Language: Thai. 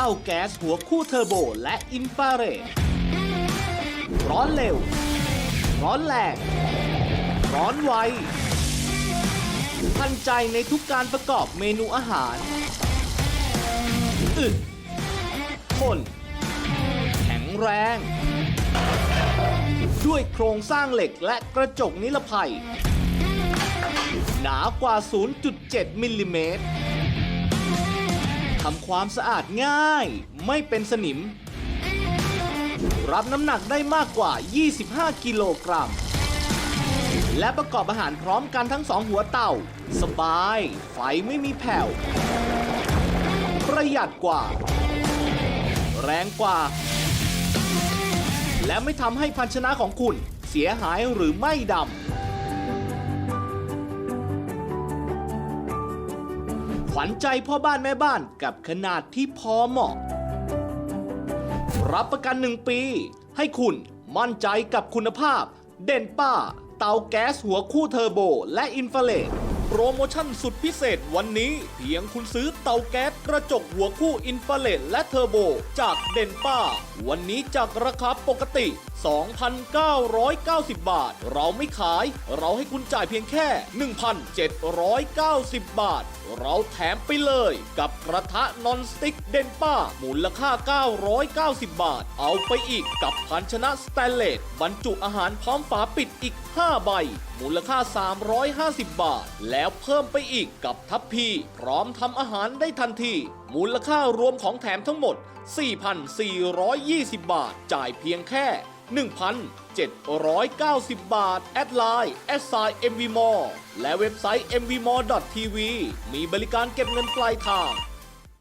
เต้าแก๊สหัวคู่เทอร์โบและอินฟราเรด ร้อนเร็ว ร้อนแรง ร้อนไว ทันใจในทุกการประกอบเมนูอาหาร อึดทนแข็งแรง ด้วยโครงสร้างเหล็กและกระจกนิรภัย หนากว่า 0.7 มิลลิเมตรำความสะอาดง่าย ไม่เป็นสนิม รับน้ำหนักได้มากกว่า 25 กิโลกรัม และประกอบอาหารพร้อมกันทั้งสองหัวเต่า สบาย ไฟไม่มีแผ่ว ประหยัดกว่า แรงกว่า และไม่ทำให้ภาชนะของคุณเสียหายหรือไม่ดำ วัญใจพ่อบ้านแม่บ้านกับขนาดที่พอเหมาะ รับประกันหนึ่งปี ให้คุณมั่นใจกับคุณภาพ เด่นป้า เตาแก๊สหัวคู่เทอร์โบ และอินฟราเรดโปรโมชั่นสุดพิเศษวันนี้ เพียงคุณซื้อเตาแก๊สกระจกหัวคู่อินฟราเรดและเทอร์โบ จากเด่นป้าวันนี้จากราคาปกติ 2,990 บาท เราไม่ขาย เราให้คุณจ่ายเพียงแค่ 1,790 บาท เราแถมไปเลยกับกระทะนอนสติ๊กเดนป้ามูลค่า 990 บาท เอาไปอีกกับภาชนะสแตนเลสบรรจุอาหารพร้อมฝาปิดอีก 5 ใบ มูลค่า 350 บาท แล้วเพิ่มไปอีกกับทัพพี พร้อมทำอาหารได้ทันทีมูลค่ารวมของแถมทั้งหมด 4,420 บาท จ่ายเพียงแค่ 1,790 บาท แอดไลน์แอดไซน์ MVMore และเว็บไซต์ mvmore.tv มีบริการเก็บเงินปลายทาง